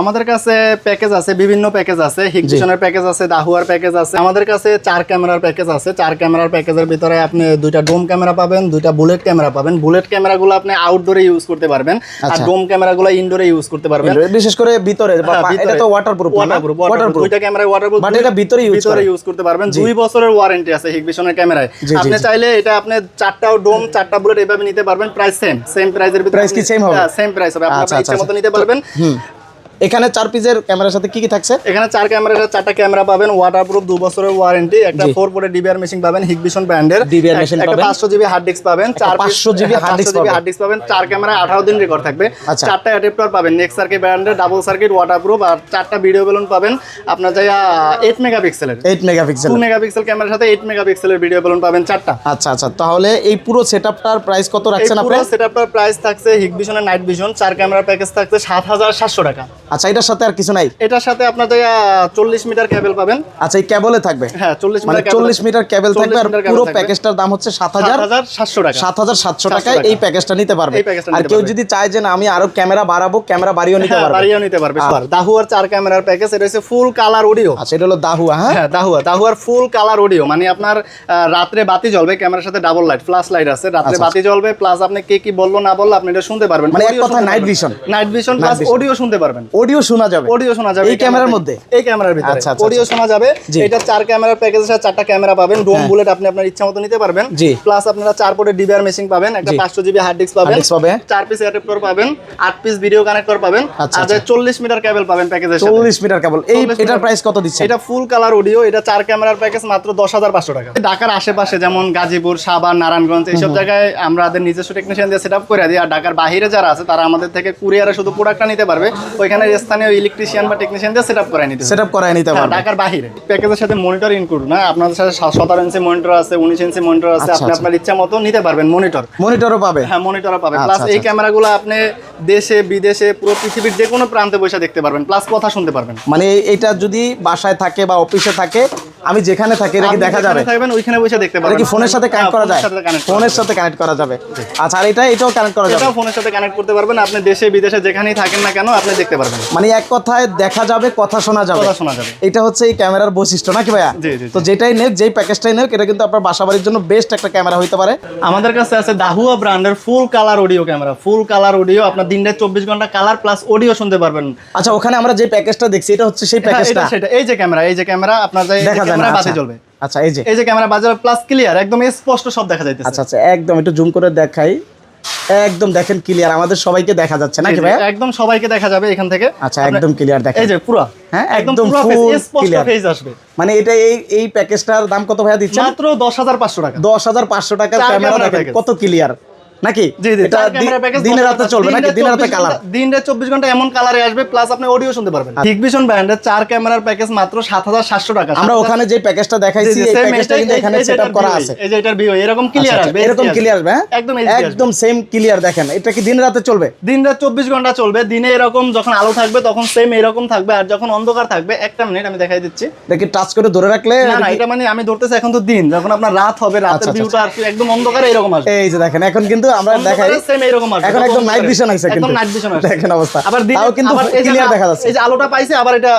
আমাদের কাছে প্যাকেজ আছে বিভিন্ন প্যাকেজ আছে। হিকভিশনের প্যাকেজ আছে দাহুয়ার প্যাকেজ আছে। আমাদের কাছে চার ক্যামেরার প্যাকেজ আছে। চার ক্যামেরার প্যাকেজের ভিতরে আপনি দুইটা ডোম ক্যামেরা পাবেন দুইটা বুলেট ক্যামেরা পাবেন। বুলেট ক্যামেরাগুলো আপনি আউটডোরে ইউজ করতে পারবেন। আর। ডোম ক্যামেরাগুলো ইনডোরে ইউজ করতে পারবেন। বিশেষ করে ভিতরে হ্যাঁ, এটা তো ওয়াটারপ্রুফ ওয়াটারপ্রুফ ওয়াটারপ্রুফ দুইটা ক্যামেরা ওয়াটারপ্রুফ But এটা ভিতরে use ভিতরে। ইউজ করতে পারবেন। দুই বছরের ওয়ারেন্টি আছে হিকভিশনের ক্যামেরায় আপনি চাইলে এটা আপনি চারটাও ডোম চারটা বুলেট এভাবে নিতে পারবেন। প্রাইস সেম সেম প্রাইসের ভিতরে Price কি same হবে? সেম প্রাইস হবে। আপনি আচ্ছা, আচ্ছা, ইচ্ছা মতো আচ্ছা। নিতে পারবেন। এখানে চার পিসের ক্যামেরার সাথে কি কি থাকছে? এখানে চার ক্যামেরা চারটা ক্যামেরা পাবেন ওয়াটারপ্রুফ দু বছরের ওয়ারেন্টি একটা ফোর পোর্টের ডিবিআর মেশিন পাবেন হিকভিশন ব্র্যান্ডের machine একটা পাবেন। পাঁচশো জিবি হার্ড ডিস্ক পাবেন চার 500 GB hard disk পাবেন। হার্ড ডিস্ক পাবেন চার ক্যামেরা আঠারো দিন রেকর্ড থাকবে। আচ্ছা। চারটা অ্যাডাপ্টার পাবেন নেক্সট সার্কিট ব্র্যান্ডের ডাবল সার্কিট ওয়াটারপ্রুফ আর চারটা ভিডিও বেলুন পাবেন। আপনার যাই এইট মেগাপিক্সেলের এইট মেগাপিক্সেল টু মেগাপিক্সেল ক্যামেরার সাথে এইট মেগাপিক্সেলের ভিডিও বেলুন পাবেন চারটা। আচ্ছা আচ্ছা। তাহলে এই পুরো সেটআপটার প্রাইস কত রাখছেন আপনি? পুরো সেটআপটার প্রাইস থাকছে হিকভিশনের নাইট ভিশন চার ক্যামেরা প্যাকেজ থাকছে সাত হাজার সাতশো টাকা। আচ্ছা এটার সাথে আর কিছু নাই? এটার সাথে আপনার যাই চল্লিশ মিটার কেবল পাবেন। আচ্ছা এই কেবলে থাকবে? হ্যাঁ চল্লিশ মানে মিটার চল্লিশ মিটার কেবল থাকবে আর পুরো প্যাকেজটার দাম হচ্ছে সাত হাজার। সাতশো টাকা। সাত হাজার সাতশো টাকায় টাকা। এই প্যাকেজটা নিতে পারবে। আর কেউ যদি চায় যে না আমি আরও ক্যামেরা বাড়াবো ক্যামেরা বাড়িয়েও নিতে হ্যাঁ পারবে। বাড়িয়েও নিতে পারবে আচ্ছা। দাহুয়ার চার ক্যামেরার প্যাকেজ এটা হচ্ছে ফুল কালার অডিও আচ্ছা এটা হলো দাহুয়া হ্যাঁ? হ্যাঁ দাহুয়া। দাহুয়ার ফুল কালার অডিও মানে আপনার রাত্রে বাতি জ্বলবে ক্যামেরার সাথে ডাবল লাইট ফ্ল্যাশ লাইট আছে। রাত্রে আচ্ছা, বাতি জ্বলবে প্লাস আপনি কে কি বলল না বলল আপনি এটা শুনতে পারবেন। মানে এক কথায় night vision। Night vision plus. Audio শুনতে পারবেন। অডিও শোনা যাবে। অডিও শোনা যাবে এই ক্যামেরার মধ্যে। এই ক্যামেরার ভিতরে। আচ্ছা, আচ্ছা, অডিও শোনা যাবে। এটা চার ক্যামেরার প্যাকেজের সাথে চারটা ক্যামেরা পাবেন। ডোম বুলেট আপনি আপনার ইচ্ছা মতো নিতে পারবেন। জি। প্লাস আপনারা চার পোর্টে ডিবিআর মেশিং পাবেন। একটা পাঁচশো জিবি হার্ড ডিস্ক পাবেন। চার পিস অ্যাডাপ্টার পাবেন। আট পিস ভিডিও কানেক্টর পাবেন। আচ্ছা, আর চল্লিশ মিটার কেবল পাবেন প্যাকেজের সাথে। চল্লিশ মিটার কেবল এই এটার প্রাইস কত দিচ্ছে এটা ফুল কালার অডিও এটা চার ক্যামেরার প্যাকেজ মাত্র দশ হাজার পাঁচশো টাকা। ঢাকার আশেপাশে যেমন গাজীপুর সাভার নারায়ণগঞ্জ এইসব জায়গায় আমরা আমাদের নিজস্ব টেকনিশিয়ান দিয়ে সেট আপ করে দিই। আর ঢাকার বাইরে যারা আছে তারা আমাদের থেকে কুরিয়ারে শুধু প্রোডাক্টটা নিতে পারবে। ওইখানে স্থানীয় ইলেকট্রিশিয়ান বা টেকনিশিয়ান দিয়ে সেট আপ করে নিতে সেট আপ করায় নিতে পারবেন ঢাকার বাহিরে। প্যাকেজের সাথে মনিটর ইনক্লুড না? আপনাদের সাথে সতেরো ইঞ্চি মনিটর আছে উনিশ ইঞ্চি মনিটর আছে আচ্ছা, আপনি আচ্ছা। আপনার ইচ্ছা মতো নিতে পারবেন মনিটর মনিটরও পাবে। হ্যাঁ মনিটরও আচ্ছা, প্লাস এই আচ্ছা। ক্যামেরাগুলো আপনি দেশে বিদেশে পুরো পৃথিবীর যে কোনো প্রান্তে বসে দেখতে পারবেন। প্লাস কথা শুনতে পারবেন। মানে এটা যদি বাসায় থাকে বা অফিসে থাকে আমি যেখানে থাকি এটা কি দেখা যাবে? থাকবেন ওইখানে বসে দেখতে পারবেন। কি ফোনের সাথে কানেক্ট করা যায়? ফোনের সাথে কানেক্ট করা যাবে। আচ্ছা আর এটা এটাও কানেক্ট করা যাবে? এটাও ফোনের সাথে কানেক্ট করতে পারবেন। আপনি দেশে বিদেশে যেখানেই থাকেন না কেন আপনি দেখতে পারবেন। মানে এক কথায় দেখা যাবে কথা শোনা যাবে। কথা শোনা যাবে। এটা হচ্ছে এই ক্যামেরার বৈশিষ্ট্য নাকি ভাইয়া। তো যেটাই নেক যেই প্যাকেজটাই নেক এটা কিন্তু আপনার বাসাবাড়ির জন্য বেস্ট একটা ক্যামেরা হইতে পারে। আমাদের কাছে আছে দাহুয়া ব্র্যান্ডের full colour audio camera full colour audio আপনার দিনটা চব্বিশ ঘণ্টা কালার প্লাস অডিও শুনতে পারবেন। আচ্ছা ওখানে আমরা যে প্যাকেজটা দেখছি এটা হচ্ছে সেই প্যাকেজটা এটা সেটা। এই যে ক্যামেরা এই যে ক্যামেরা আপনার যে দেখা ক্যামেরা আচ্ছা। জ্বলবে। আচ্ছা এই যে। এই যে ক্যামেরা বাজার প্লাস ক্লিয়ার একদম স্পষ্ট সব দেখা যাইতেছে। আচ্ছা আচ্ছা একদম একটু জুম করে দেখাই। একদম দেখেন ক্লিয়ার আমাদের সবাইকে দেখা যাচ্ছে নাকি ভাইয়া? একদম সবাইকে দেখা যাবে এখান থেকে। আচ্ছা একদম ক্লিয়ার দেখেন। এই যে পুরো। হ্যাঁ, একদম একদম পুরো স্পষ্ট ফেজ আসবে। মানে এটা এই এই প্যাকেজটার দাম কত ভাইয়া দিচ্ছেন? মাত্র দশ হাজার পাঁচশো টাকা। দশ হাজার পাঁচশো টাকার ক্যামেরা ক্যামেরা দেখেন কত ক্লিয়ার নাকি? এটা দিনে রাতে চলবে নাকি? দিনে রাতে কালার দিনে চব্বিশ ঘণ্টা এমন কালারে আসবে প্লাস আপনি অডিও শুনতে পারবেন। হিগভিশন ব্র্যান্ডের চার ক্যামেরার প্যাকেজ মাত্র সাত হাজার সাতশো টাকা। আমরা ওখানে যে প্যাকেজটা দেখাইছি এই প্যাকেজটা কিন্তু এখানে সেটআপ করা আছে। এই যে এটার ভিউ এরকম ক্লিয়ার আচ্ছা, আসবে এরকম ক্লিয়ার আসবে হ্যাঁ? একদম একদম সেম ক্লিয়ার দেখেন। এটা কি দিন রাতে চলবে? দিন রাত চব্বিশ ঘণ্টা চলবে। দিনে এরকম যখন আলো থাকবে তখন সেম এরকম থাকবে। আর যখন অন্ধকার থাকবে একটা মিনিট আমি দেখাই দিচ্ছি। কি টাচ করে ধরে রাখলে? না না এটা মানে আমি ধরতেছি এখন তো দিন। যখন আপনার রাত হবে রাতের আচ্ছা, ভিউটা আর একদম অন্ধকার এরকম আসবে। এই যে দেখেন এখন কিন্তু আমরা দেখাই। সেম এরকম আসবে। এখন একদম নাইট ভিশন আছে একদম নাইট ভিশন আছে দেখেন অবস্থা। আবার দিন কিন্তু ক্লিয়ার দেখা যাচ্ছে। এই যে আলোটা পাইছে আবার এটা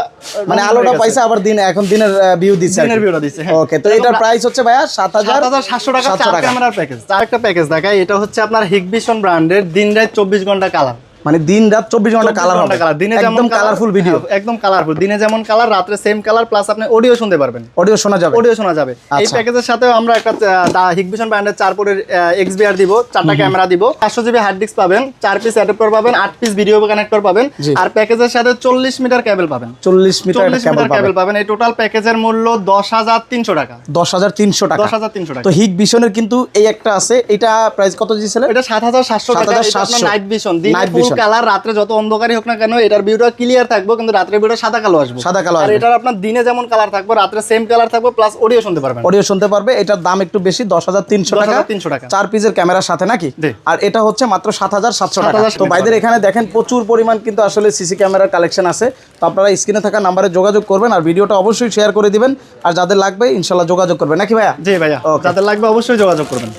মানে আলোটা পাইছে আবার দিন এখন দিনের ভিউ দিচ্ছে দিনের ভিউটা দিচ্ছে হ্যাঁ। ওকে তো এটার প্রাইস হচ্ছে ভাইয়া সাত হাজার সাত হাজার সাতশো টাকা চার ক্যামেরার প্যাকেজ চার একটা প্যাকেজ দেখাই। এটা হচ্ছে আপনার হিগভিশন ব্র্যান্ডের দিন রাত চব্বিশ ঘণ্টা কালার মানে দিন রাত চব্বিশ ঘণ্টা কালার হবে। কালার দিনে যেমন একদম কালারফুল ভিডিও একদম কালারফুল দিনে যেমন কালার রাত্রে সেম কালার প্লাস আপনি অডিও শুনতে পারবেন। অডিও শোনা যাবে। অডিও শোনা যাবে। এই আচ্ছা। প্যাকেজের সাথেও আমরা একটা হিগভিশন ব্র্যান্ডের চার পোর্টের এক্সবিআর দিব চারটা ক্যামেরা দিব। পাঁচশো জিবি হার্ড ডিস্ক পাবেন চার পিস অ্যাডাপ্টার পাবেন আট পিস ভিডিও কানেক্টর পাবেন। আর প্যাকেজের সাথে চল্লিশ মিটার কেবল পাবেন। চল্লিশ মিটার কেবল পাবে পাবেন। এই টোটাল প্যাকেজের মূল্য দশ হাজার তিনশো টাকা। দশ হাজার তিনশো টাকা। দশ হাজার তিনশো টাকা। তো হিগ ভিশনের কিন্তু এই একটা আছে। এটা প্রাইস কত দিয়েছিল এটা সাত হাজার সাতশো টাকা। 7,700 night vision full vision। Colour রাত্রে যত অন্ধকারই হোক না কেন এটার ভিউটা ক্লিয়ার থাকবে কিন্তু রাত্রে ভিউটা সাদা কালো আসবে। সাদা কালো আর। এটার আপনার দিনে যেমন কালার থাকবে রাত্রে সেম কালার থাকবে প্লাস অডিও শুনতে পারবেন। অডিও শুনতে পারবে এটার দাম একটু বেশি দশ হাজার তিনশো টাকা। 10,300 টাকা। চার পিসের ক্যামেরার সাথে নাকি? আর এটা হচ্ছে মাত্র সাত হাজার সাতশো টাকা। তো ভাইদের এখানে দেখেন প্রচুর পরিমাণ কিন্তু আসলে সিসি ক্যামেরার কালেকশন আছে। তো আপনারা স্ক্রিনে থাকা নাম্বারে যোগাযোগ করবেন আর ভিডিওটা অবশ্যই শেয়ার করে দিবেন। আর যাদের লাগবে ইনশাল্লাহ যোগাযোগ করবেন। নাকি ভাইয়া? জি ভাইয়া. যাদের লাগবে অবশ্যই যোগাযোগ করবেন।